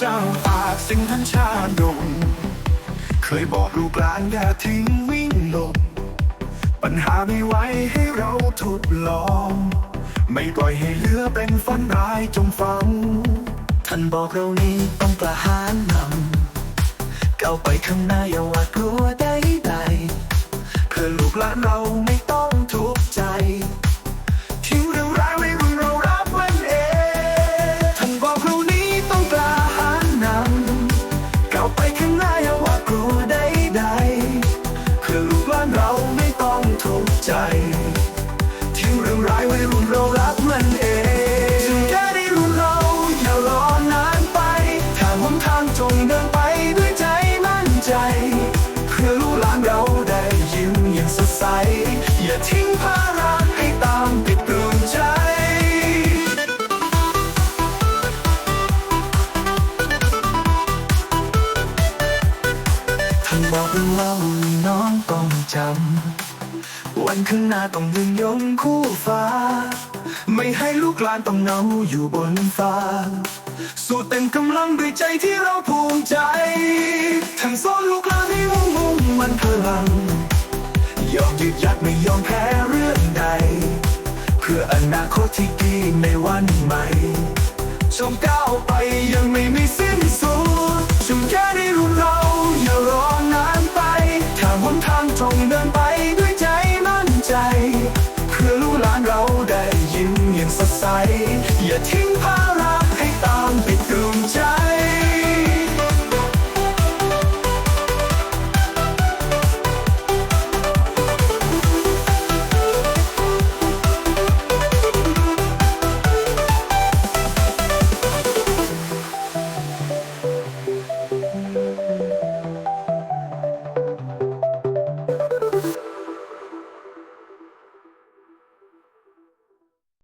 เจ้าอากสิงห์ทันชาดงเคยบอกลูกหลานอย่าทิ้งวิ่งหลบ ปัญหาไม่ไหวให้เราทดลอง ไม่ปล่อยให้เหลือเป็นฝันร้ายจงฟัง ท่านบอกเรานี้ต้องกระหาญนำก้าวไปข้างหน้าอย่าหวาดกลัว ไปข้างหน้าอย่าหวากลัวใดๆเพื่อลูกหลานเราไม่ต้องทุกข์ใจ ที่เรื่องร้ายไว้รุ่นเรารักมันเองถึงแค่ได้รุ่นเราอย่ารอนานไปทางหนทางจงเดินานบอกเราว่าน้องต้องจำ วันข้างหน้าต้องยืนยงคู่ฟ้า ไม่ให้ลูกหลานต้องเหงาอยู่บนฟ้า สู้เต็มกำลังด้วยใจที่เราภูมิใจทั้งสอนลูกหลานให้มุ่งมุ่งมันพลัง ยอมยืดหยัดไม่ยอมแพ้เรื่องใด เพื่ออนาคตที่ดีในวันใหม่จงก้าวไปยังไม่มีสิ้น